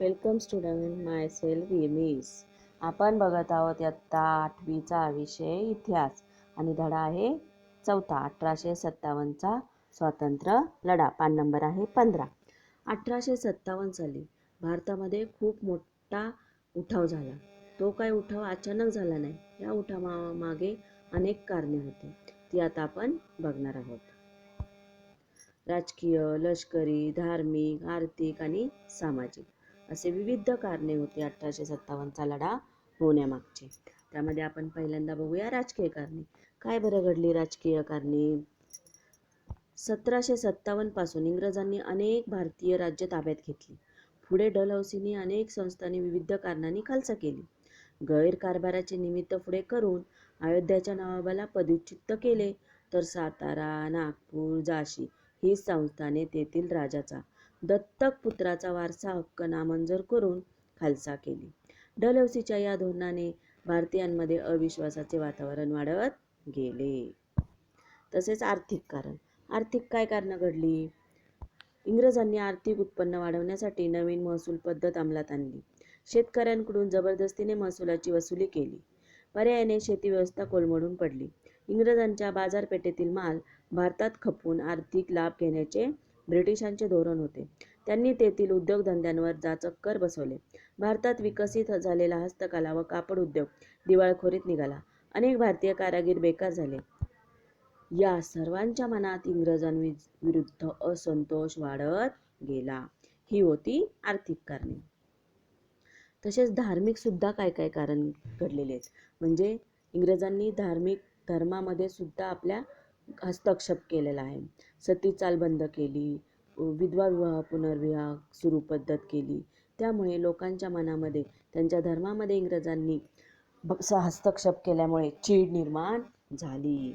Welcome student माय self miss आपण बघत आहोत इयत्ता आठवीचा विषय इतिहास. आणि धडा आहे चौथा अठराशे सत्तावन्नचा स्वातंत्र्य लढा. पान नंबर आहे पंधरा. अठराशे सत्तावन्न साली भारतामध्ये खूप मोठा उठाव झाला. तो काय उठाव अचानक झाला नाही. या उठावामागे अनेक कारणे होती. ती आता आपण बघणार आहोत. राजकीय लष्करी धार्मिक आर्थिक आणि सामाजिक. असे विविध कारणे होती अठराशे सत्तावन्नचा लढा होण्यामागचे. त्यामध्ये आपण पहिल्यांदा बघूया राजकीय कारणे. काय बरं घडली राजकीय कारणे? सतराशे सत्तावन्नपासून इंग्रजांनी अनेक भारतीय राज्य ताब्यात घेतली. पुढे डलहौसींनी अनेक संस्थांनी विविध कारणांनी खालसा केली. गैरकारभाराचे निमित्त पुढे करून अयोध्याच्या नवाबाला पदच्युत केले. तर सातारा नागपूर झाशी ही संस्थाने तेथील राजाचा दत्तक पुत्राचा वारसा हक्क नामंजूर करून खालसा केली. डलहौसीच्या या धोरणाने भारतीयांमध्ये अविश्वासाचे वातावरण वाढवत गेले. तसेच आर्थिक कारण. आर्थिक काय कारणं घडली? इंग्रजांनी आर्थिक उत्पन्न वाढवण्यासाठी नवीन महसूल पद्धत अंमलात आणली. शेतकऱ्यांकडून जबरदस्तीने महसुलाची वसुली केली. पर्यायाने शेती व्यवस्था कोलमडून पडली. इंग्रजांच्या बाजारपेठेतील माल भारतात खपवून आर्थिक लाभ घेण्याचे ब्रिटिशांचे धोरण होते. त्यांनी तेथील उद्योगधंद्यांवर जाचक कर बसवले. भारतात विकसित झालेला हस्तकला व कापड उद्योग दिवाळखोरीत निघाला. अनेक भारतीय कारागीर बेकार झाले. या सर्वांच्या मनात इंग्रजांविरुद्ध असंतोष वाढत गेला. ही होती आर्थिक कारणे. तसेच धार्मिक सुद्धा काय काय कारण घडलेले आहेत? म्हणजे इंग्रजांनी धार्मिक धर्मामध्ये सुद्धा आपल्या हस्तक्षेप केलेला आहे. सती चाल बंद केली. विधवा विवाह पुनर्विवाह सुरू पद्धत केली. त्यामुळे लोकांच्या मनामध्ये त्यांच्या धर्मामध्ये इंग्रजांनी हस्तक्षेप केल्यामुळे चीड निर्माण झाली.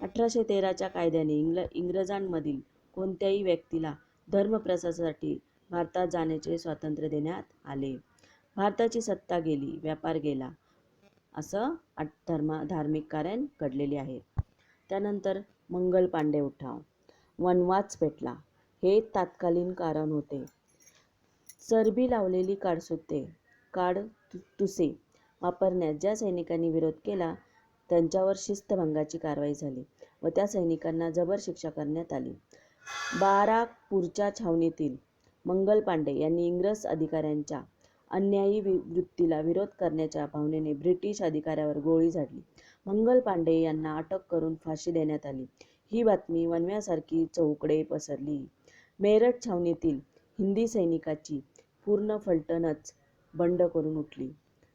अठराशे तेराच्या कायद्याने इंग्ल इंग्रजांमधील कोणत्याही व्यक्तीला धर्मप्रसासाठी भारतात जाण्याचे स्वातंत्र्य देण्यात आले. भारताची सत्ता गेली व्यापार गेला असं धर्मा धार्मिक कारण घडलेले आहे. त्यानंतर मंगल पांडे उठाव. वनवाच पेटला. हे तात्कालीन कारण होते. चरबी लावलेली काडसुते काड तुसे वापरण्यास ज्या सैनिकांनी विरोध केला त्यांच्यावर शिस्तभंगाची कारवाई झाली व त्या सैनिकांना जबर शिक्षा करण्यात आली. बारापूरच्या छावणीतील मंगल पांडे यांनी इंग्रज अधिकाऱ्यांच्या अन्यायी वृत्तीला विरोध करण्याच्या भावनेने ब्रिटिश अधिकाऱ्यावर गोळी झाडली. मंगल पांडे यांना अटक करून फाशी देण्यात आली. ही बातमी वनव्यासारखी चौकडे पसरली. मेरठ छावणीतील हिंदी सैनिकाची पूर्ण फलटणच बंड करून उठली.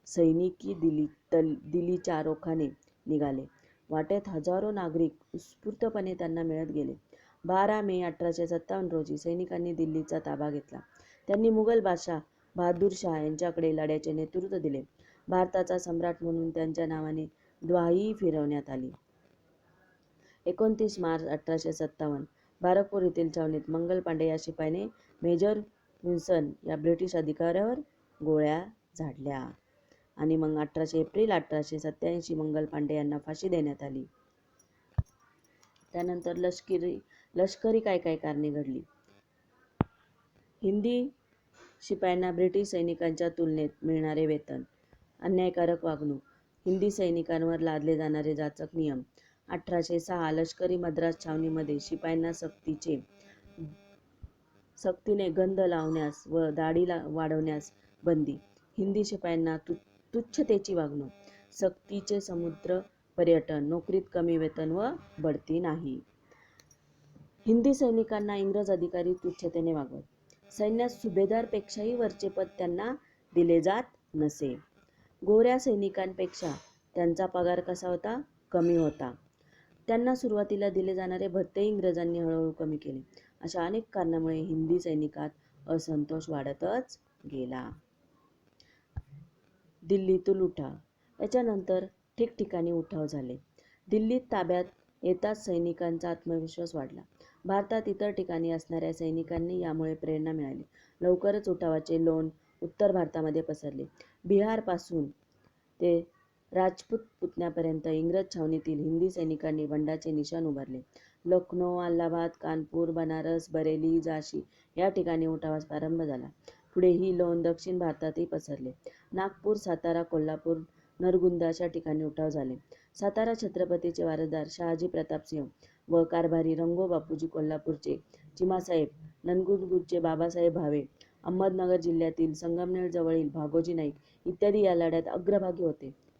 सैनिकी दिली तल दिलीच्या रोखाने निघाले. वाटेत हजारो नागरिक उत्स्फूर्तपणे त्यांना मिळत गेले. बारा मे अठराशे सत्तावन्न रोजी सैनिकांनी दिल्लीचा ताबा घेतला. त्यांनी मुघल बादशाह बहादूर शाह यांच्याकडे लढ्याचे नेतृत्व दिले. भारताचा सम्राट म्हणून त्यांच्या नावाने द्वाही फिरवण्यात आली. एकोणतीस मार्च अठराशे सत्तावन्न बारकपूर येथील छावणीत मंगल पांडे या शिपायाने मेजर विन्सन या ब्रिटिश अधिकाऱ्यावर गोळ्या झाडल्या आणि मग अठराशे एप्रिल अठराशे सत्याऐंशी मंगल पांडे यांना फाशी देण्यात आली. त्यानंतर लष्करी लष्करी काय काय कारणे घडली? हिंदी शिपायांना ब्रिटिश सैनिकांच्या तुलनेत मिळणारे वेतन. अन्यायकारक वागणूक. हिंदी सैनिकांवर लादले जाणारे जाचक नियम. अठराशे सहा लष्करी मद्रास छावणीमध्ये शिपायांना सक्तीचे सक्तीने गंध लावण्यास व दाढी ला वाढवण्यास बंदी. हिंदी शिपायांना तु तुच्छतेची वागणूक. सक्तीचे समुद्र पर्यटन नोकरीत कमी वेतन व बढती नाही. हिंदी सैनिकांना इंग्रज अधिकारी तुच्छतेने वागवत. सैन्यात सुभेदारपेक्षाही वरचे पद त्यांना दिले जात नसे. गोऱ्या सैनिकांपेक्षा त्यांचा पगार कसा होता? कमी होता. त्यांना सुरुवातीला दिले जाणारे भत्ते इंग्रजांनी हळूहळू कमी केले. अशा अनेक कारणामुळे हिंदी सैनिकात असंतोष वाढतच गेला. दिल्लीतून उठाव. याच्यानंतर ठिकठिकाणी उठाव झाले. दिल्लीत ताब्यात येताच सैनिकांचा आत्मविश्वास वाढला. भारतात इतर ठिकाणी असणाऱ्या सैनिकांनी यामुळे प्रेरणा मिळाली. लवकरच उठावाचे लोण उत्तर भारतामध्ये पसरले. बिहारपासून ते राजपूत पुतण्यापर्यंत इंग्रज छावणीतील हिंदी सैनिकांनी बंडाचे निशाण उभारले. लखनौ अलाहाबाद कानपूर बनारस बरेली झाशी या ठिकाणी उठावास प्रारंभ झाला. पुढे ही लोण दक्षिण भारतातही पसरले. नागपूर सातारा कोल्हापूर नरगुंदाच्या अशा ठिकाणी उठाव झाले. सातारा छत्रपतीचे वारसदार शहाजी प्रतापसिंह व कारभारी रंगो बापूजी कोल्हापूरचे चिमासाहेब ननगुंदचे बाबासाहेब भावे अहमदनगर जिल्ह्यातील संगमनेर जवळील भागोजी नाईक इत्यादी या लढ्यात अग्रभागी होते.